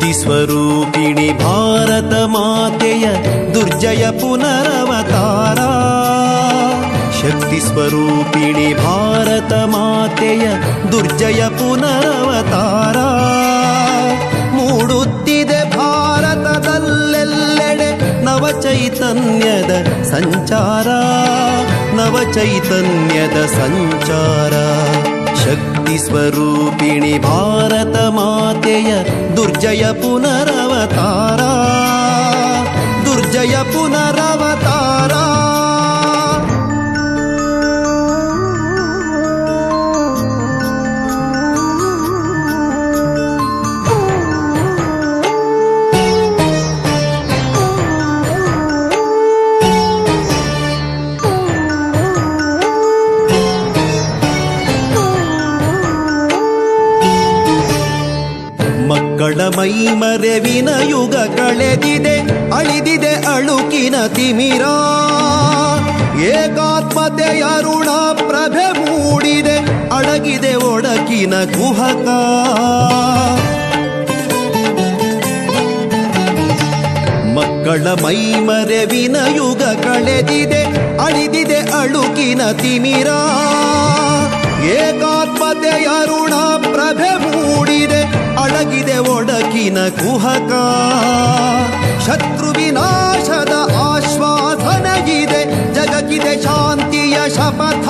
ಶಕ್ತಿ ಸ್ವರೂಪಿಣಿ ಭಾರತ ಮಾತೆಯ ದುರ್ಜಯ ಪುನರವತಾರ. ಶಕ್ತಿ ಸ್ವರೂಪಿಣಿ ಭಾರತ ಮಾತೆಯ ದುರ್ಜಯ ಪುನರವತಾರ. ಮೂಡುತ್ತಿದೆ ಭಾರತದಲ್ಲೆಲ್ಲೆಡೆ ನವ ಚೈತನ್ಯದ ಸಂಚಾರ ನವ ಚೈತನ್ಯದ ಸಂಚಾರ. स्वरूपिणि भारतमातेय दुर्जय पुनरवतारा। दुर्जय पुनरवता ಮೈ ಮಕ್ಕಳ ಯುಗ ಕಳೆದಿದೆ, ಅಳಿದಿದೆ ಅಳುಕಿನ ತಿಮಿರ. ಏಕಾತ್ಮತೆ ಅರುಣ ಪ್ರಭೆ ಮೂಡಿದೆ, ಅಡಗಿದೆ ಒಡಕಿನ ಗುಹಕ. ಮಕ್ಕಳ ಮೈ ಮರೆವಿನ ಯುಗ ಕಳೆದಿದೆ, ಅಳಿದಿದೆ ಅಳುಕಿನ ತಿಮಿರ. ಏಕಾತ್ಮತೆ ಅರುಣ ಪ್ರಭೆ ಮೂಡಿದೆ ಅಡಗಿದೆ ಒಡಕಿನ ಕುಹಕ. ಶತ್ರು ವಿನಾಶದ ಆಶ್ವಾಸನಗಿದೆ, ಜಗಕ್ಕಿದೆ ಶಾಂತಿಯ ಶಪಥ.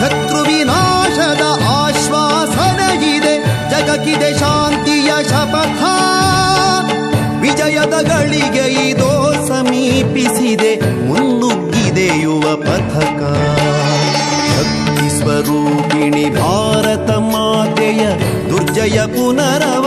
ಶತ್ರು ವಿನಾಶದ ಆಶ್ವಾಸನಗಿದೆ, ಜಗಕ್ಕಿದೆ ಶಾಂತಿಯ ಶಪಥ. ವಿಜಯದ ಗಳಿಗೆ ಇದೋ ದುರ್ಜಯ ಪುನರವತಾರ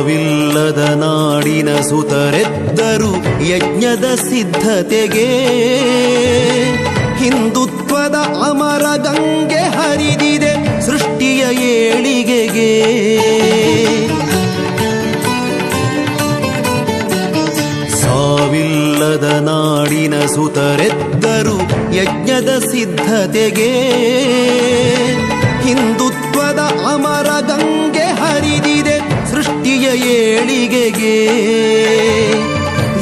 ಸಾವಿಲ್ಲದ ನಾಡಿನ ಸುತರೆದ್ದರು ಯಜ್ಞದ ಸಿದ್ಧತೆಗೆ. ಹಿಂದುತ್ವದ ಅಮರ ಗಂಗೆ ಹರಿದಿದೆ ಸೃಷ್ಟಿಯ ಏಳಿಗೆಗೆ. ಸಾವಿಲ್ಲದ ನಾಡಿನ ಸುತರೆದ್ದರು ಯಜ್ಞದ ಸಿದ್ಧತೆಗೆ. ಹಿಂದುತ್ವದ ಅಮರ ಸೃಷ್ಟಿಯ ಏಳಿಗೆಗೆ.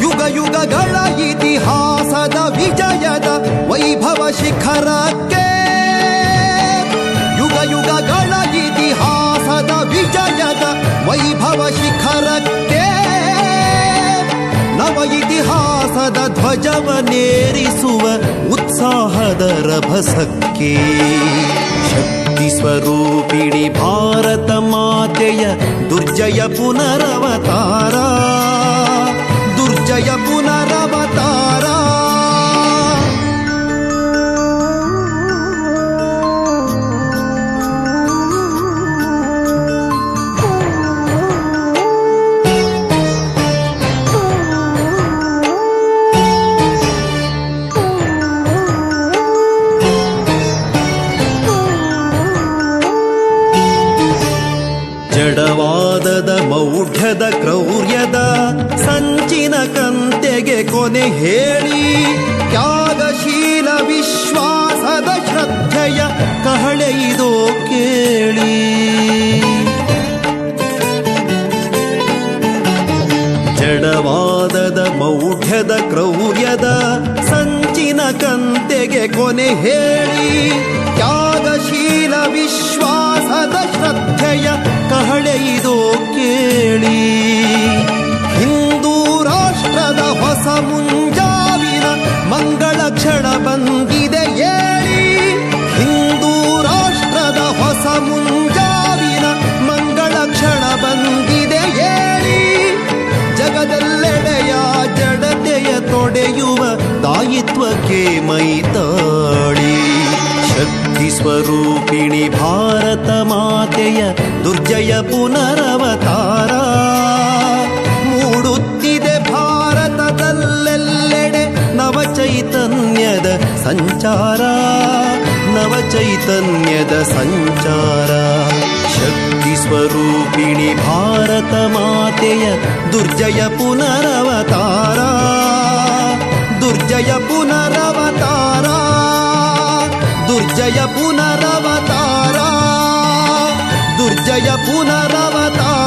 ಯುಗ ಯುಗಗಳ ಇತಿಹಾಸದ ವಿಜಯದ ವೈಭವ ಶಿಖರಕ್ಕೆ. ಯುಗ ಯುಗಗಳ ಇತಿಹಾಸದ ವಿಜಯದ ವೈಭವ ಶಿಖರಕ್ಕೆ. ನವ ಇತಿಹಾಸದ ಧ್ವಜವನೇರಿಸುವ ಉತ್ಸಾಹದ ರಭಸಕ್ಕೆ. ಶಕ್ತಿ ಸ್ವರೂಪಿಣಿ ಭಾರತ ಮಾತೆಯ ದುರ್ಜಯ ಪುನರವತಾರ ಮೌಢ್ಯದ ಕ್ರೌರ್ಯದ ಸಂಚಿನ ಕಂತೆಗೆ ಕೊನೆ ಹೇಳಿ. ತ್ಯಾಗಶೀಲ ವಿಶ್ವಾಸದ ಶ್ರದ್ಧೆಯ ಕಹಳೆ ಇದೋ ಕೇಳಿ. ಜಡವಾದದ ಮೌಢ್ಯದ ಕ್ರೌರ್ಯದ ಸಂಚಿನ ಕಂತೆಗೆ ಕೊನೆ ಹೇಳಿ. ತ್ಯಾಗಶೀಲ ವಿಶ್ವಾಸದ ಶ್ರದ್ಧೆಯ ಕಹಳೆಯಿದು ಕೇಳಿ. ಹಿಂದೂ ರಾಷ್ಟ್ರದ ಹೊಸ ಮುಂಜಾವಿನ ಮಂಗಳ ಕ್ಷಣ ಬಂದಿದೆ ಏಳಿ. ಹಿಂದೂ ರಾಷ್ಟ್ರದ ಹೊಸ ಮುಂಜಾವಿನ ಮಂಗಳ ಕ್ಷಣ ಬಂದಿದೆ ಏಳಿ. ಜಗದೆಲ್ಲೆಡೆಯ ಜಡತೆಯ ತೊಡೆಯುವ ತಾಯಿತ್ವಕ್ಕೆ ಮೈತಾಳಿ ಶಕ್ತಿ ಸ್ವರೂಪಿಣಿ ಭಾರತ ಮಾತೆಯ ದುರ್ಜಯ ಪುನರವತಾರ. ಮೂಡುತ್ತಿದೆ ಭಾರತದಲ್ಲೆಲ್ಲೆಡೆ ನವ ಚೈತನ್ಯದ ಸಂಚಾರ ನವ ಚೈತನ್ಯದ ಸಂಚಾರ. ಶಕ್ತಿ ಸ್ವರೂಪಿಣಿ ಭಾರತ ಮಾತೆಯ ದುರ್ಜಯ ಪುನರವತಾರ. ದುರ್ಜಯ ಪುನರವತಾರ ದುರ್ಜಯ ಪುನರವತಾರ ದುರ್ಜಯ ಪುನರವತಾರ